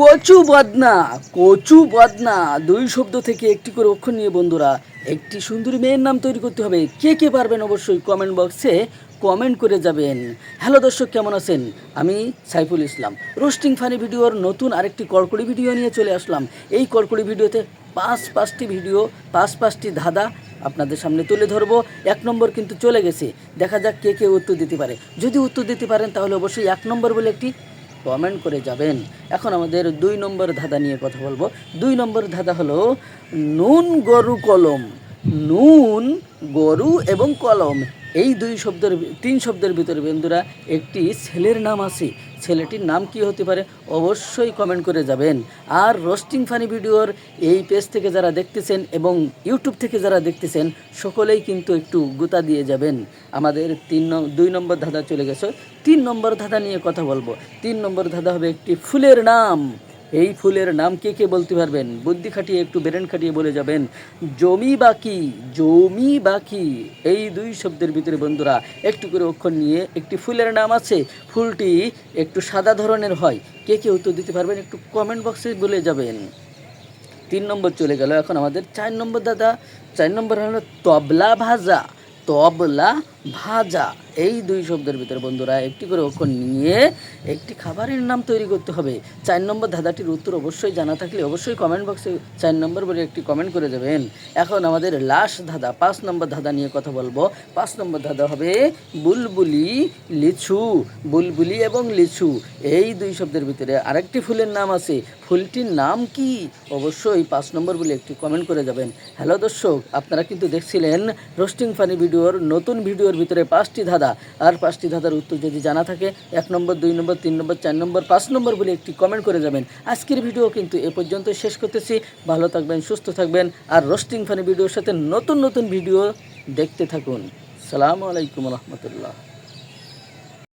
কচু বদনা কচু বদনা। দুই শব্দ থেকে একটি করে অক্ষর নিয়ে বন্ধুরা, একটি সুন্দরী মেয়ের নাম তৈরি করতে হবে। কে কে পারবেন অবশ্যই কমেন্ট বক্সে কমেন্ট করে যাবেন। হ্যালো দর্শক, কেমন আছেন? আমি সাইফুল ইসলাম। রোস্টিং ফানি ভিডিওর নতুন আরেকটি কড়কড়ি ভিডিও নিয়ে চলে আসলাম। এই কড়কড়ি ভিডিওতে পাঁচ পাঁচটি ভিডিও পাঁচ পাঁচটি ধাঁধা আপনাদের সামনে তুলে ধরবো। এক নম্বর কিন্তু চলে গেছে। দেখা যাক কে কে উত্তর দিতে পারে। যদি উত্তর দিতে পারেন তাহলে অবশ্যই এক নম্বর বলে একটি কমেন্ট করে যাবেন। এখন আমাদের দুই নম্বর ধাঁধা নিয়ে কথা বলব। দুই নম্বর ধাঁধা হলো, নুন গরু কলম। নুন, গরু এবং কলম। এই দুই শব্দের তিন শব্দের ভিতরে বন্ধুরা, একটি ছেলের নাম আছে। ছেলেটির নাম কি হতে পারে অবশ্যই কমেন্ট করে যাবেন। আর রোস্টিং ফানি ভিডিওর এই পেজ থেকে যারা দেখতেছেন এবং ইউটিউব থেকে যারা দেখতেছেন, সকলেই কিন্তু একটু গুতা দিয়ে যাবেন। আমাদের তিন দুই নম্বর ধাঁধা চলে গেছে। তিন নম্বর ধাঁধা নিয়ে কথা বলব। তিন নম্বর ধাঁধা হবে একটি ফুলের নাম। এই ফুলের নাম কে কে বলতে পারবেন? বুদ্ধি খাটিয়ে একটু বেরেন খাটিয়ে বলে যাবেন, জমি বাকি জমি বাকি। এই দুই শব্দের ভিতরে বন্ধুরা, একটু করে অক্ষর নিয়ে একটি ফুলের নাম আছে, ফুলটি একটু সাদা ধরনের হয়। কে কে উত্তর দিতে পারবেন একটু কমেন্ট বক্সে বলে যাবেন। তিন নম্বর চলে গেল এখন আমাদের চার নম্বর দাদা। চার নম্বর হলো তবলা ভাজা। তবলা ভাজা। এই দুই শব্দের ভিতরে বন্ধুরা একটি করে অক্ষর নিয়ে একটি খাবারের নাম তৈরি করতে হবে। চার নম্বর ধাঁধাটির উত্তর অবশ্যই জানা থাকলে অবশ্যই কমেন্ট বক্সে চার নম্বর বলে একটি কমেন্ট করে যাবেন এখন আমাদের লাস্ট ধাঁধা, পাঁচ নম্বর ধাঁধা নিয়ে কথা বলব। পাঁচ নম্বর ধাঁধা হবে বুলবুলি, লিচু, বুলবুলি এবং লিচু। এই দুই শব্দের ভিতরে আরেকটি ফুলের নাম আছে। ফুলটির নাম কি? অবশ্যই পাঁচ নম্বর বলে একটি কমেন্ট করে যাবেন হ্যালো দর্শক, আপনারা কিন্তু দেখছিলেন রোস্টিং ফানি ভিডিওর নতুন ভিডিওর ভিতরে পাঁচটি ধাঁধা। আর পাঁচটি ধাঁধার উত্তর যদি জানা থাকে, এক নম্বর, দুই নম্বর, তিন নম্বর, চার নম্বর, পাঁচ নম্বর বলে একটি কমেন্ট করে যাবেন। আজকের ভিডিও কিন্তু এ পর্যন্ত শেষ করতেছি। ভালো থাকবেন, সুস্থ থাকবেন, আর রোস্টিং ফানি ভিডিওর সাথে নতুন নতুন ভিডিও দেখতে থাকুন। সালামু আলাইকুম রহমতুল্লাহ।